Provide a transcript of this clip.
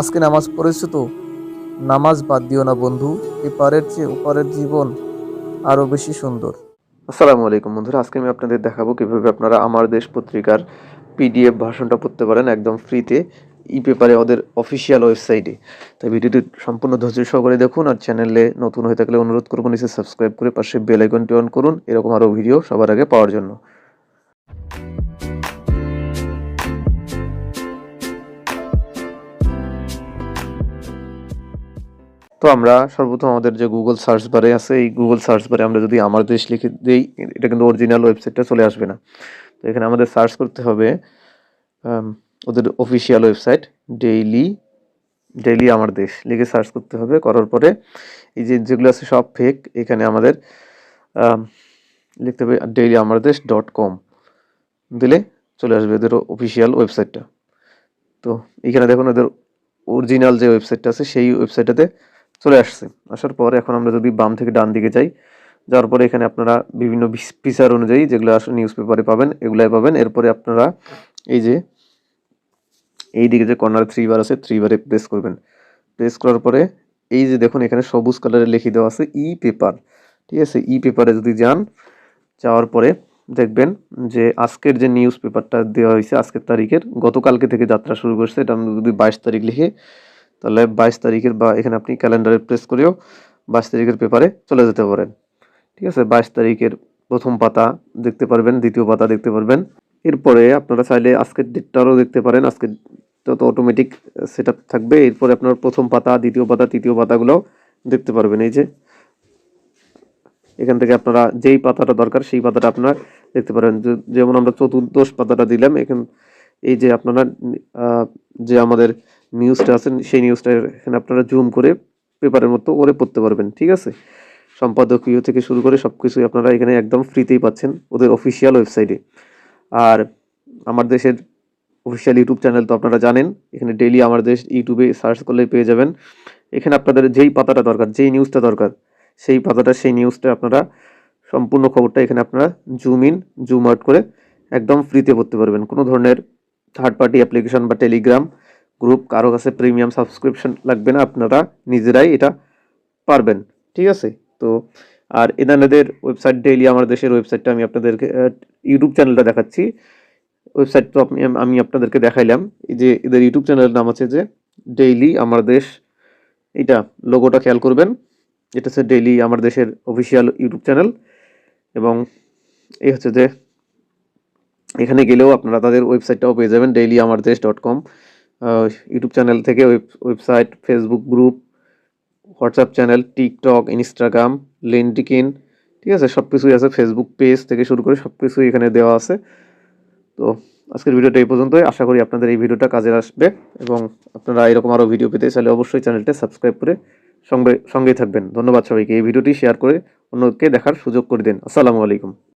আজকে নামাজ পড়েছো তো? নামাজ বাদ দিও না বন্ধু, এপারের চেয়ে ওপারের জীবন আরও বেশি সুন্দর। আসসালামু আলাইকুম বন্ধুরা, আজকে আমি আপনাদের দেখাবো কীভাবে আপনারা আমার দেশ পত্রিকার পিডিএফ ভার্সনটা পড়তে পারেন একদম ফ্রিতে, ই পেপারে ওদের অফিসিয়াল ওয়েবসাইটে। তাই ভিডিওটি সম্পূর্ণ ধৈর্য সহকারে দেখুন আর চ্যানেলে নতুন হয়ে থাকলে অনুরোধ করব, নিচে সাবস্ক্রাইব করে পাশে বেল আইকনটি অন করুন, এরকম আরও ভিডিও সবার আগে পাওয়ার জন্য। তো আমরা সর্বপ্রথম আমাদের যে গুগল সার্চ বারে আছে, এই গুগল সার্চ বারে আমরা যদি আমার দেশ লিখে দিই, এটা কিন্তু অরিজিনাল ওয়েবসাইটটা চলে আসবে না। তো এখানে আমাদের সার্চ করতে হবে ওদের official website daily daily Amar দেশ। লিখে সার্চ করতে হবে, করার পরে এই যে যেগুলো আছে সব ফেক এখানে আমাদের লিখতে হবে ডেইলি আমার দেশ ডট কম দিলে চলে আসবে এদের অফিসিয়াল ওয়েবসাইটটা তো এখানে দেখুন ওদের অরিজিনাল যে ওয়েবসাইটটা আছে, সেই ওয়েবসাইটটাতে চলে আসছে। আসার পর এখন আমরা যদি বাম থেকে ডান দিকে যাই, যাওয়ার পরে এখানে আপনারা বিভিন্ন ফিচার অনুযায়ী যেগুলো আসলে নিউজ পেপারে পাবেন, এগুলাই পাবেন। এরপরে আপনারা এই যে, এই দিকে যে কর্নার থ্রি বার আছে থ্রি বারে প্রেস করবেন। প্রেস করার পরে এই যে দেখুন, এখানে সবুজ কালারে লিখে দেওয়া আছে ই পেপার ঠিক আছে? ই পেপারে যদি যান, যাওয়ার পরে দেখবেন যে আজকের যে নিউজ পেপারটা দেওয়া হয়েছে, আজকের তারিখের, গতকালকে থেকে যাত্রা শুরু করছে। এটা যদি বাইশ তারিখ লিখে তাহলে বাইশ তারিখের বা এখানে আপনি ক্যালেন্ডারে প্রেস করেও বাইশ তারিখের পেপারে চলে যেতে পারেন। ঠিক আছে, বাইশ তারিখের প্রথম পাতা দেখতে পারবেন, দ্বিতীয় পাতা দেখতে পারবেন। এরপরে আপনারা চাইলে আজকের ডেটটারও দেখতে পারেন, আজকের তো অটোমেটিক সেট থাকবে। এরপরে আপনার প্রথম পাতা, দ্বিতীয় পাতা, তৃতীয় পাতাগুলো দেখতে পারবেন। এই যে, এখান থেকে আপনারা যেই পাতাটা দরকার সেই পাতাটা আপনারা দেখতে পারেন। যেমন আমরা চতুর্দশ পাতাটা দিলাম, এখন, এই যে আপনারা যে আমাদের নিউজটা আছে, সেই নিউজটা এখানে আপনারা জুম করে পেপারের মতো ওরে পড়তে পারবেন, ঠিক আছে? সম্পাদকীয় থেকে শুরু করে সব কিছুই আপনারা এখানে একদম ফ্রিতেই পাচ্ছেন ওদের অফিসিয়াল ওয়েবসাইটে আর আমার দেশের অফিসিয়াল ইউটিউব চ্যানেল তো আপনারা জানেন, এখানে ডেইলি আমার দেশ ইউটিউবে সার্চ করলেই পেয়ে যাবেন। এখানে আপনাদের যেই পাতাটা দরকার, যেই নিউজটা দরকার, সেই পাতাটা, সেই নিউজটা আপনারা সম্পূর্ণ খবরটা এখানে আপনারা জুম ইন জুম আউট করে একদম ফ্রিতে পড়তে পারবেন। কোনো ধরনের থার্ড পার্টি অ্যাপ্লিকেশন বা টেলিগ্রাম গ্রুপ কারও কাছে প্রিমিয়াম সাবস্ক্রিপশন লাগবে না, আপনারা নিজেরাই এটা পারবেন। ঠিক আছে? তো, আর এনাদের ওয়েবসাইট, ডেইলি আমার দেশের ওয়েবসাইটটা আমি আপনাদেরকে ইউটিউব চ্যানেলটা দেখাচ্ছি। ওয়েবসাইট তো আপনি, আমি আপনাদেরকে দেখাইলাম। এই যে এদের ইউটিউব চ্যানেলের নাম আছে যে ডেইলি আমার দেশ। এইটা লোগোটা খেয়াল করবেন। এটা হচ্ছে ডেইলি আমার দেশের অফিসিয়াল ইউটিউব চ্যানেল। এবং এই হচ্ছে যে, এখানে গেলেও আপনারা তাদের ওয়েবসাইটটাও পেয়ে যাবেন, daily Amar Desh dot com. YouTube channel থেকে website Facebook group WhatsApp channel TikTok Instagram LinkedIn ঠিক আছে সব কিছুই আছে ফেসবুক পেজ থেকে শুরু করে সব কিছুই এখানে দেওয়া আছে। তো আজকের ভিডিওটা এই পর্যন্তই। আশা করি আপনাদের এই ভিডিওটা কাজে আসবে এবং আপনারা এরকম আরও ভিডিও পেতে চাইলে অবশ্যই চ্যানেলটা সাবস্ক্রাইব করে সঙ্গে, সঙ্গেই থাকবেন। ধন্যবাদ সবাইকে। এই ভিডিওটি শেয়ার করে অন্যকে দেখার সুযোগ করে দিন। আসসালামু আলাইকুম।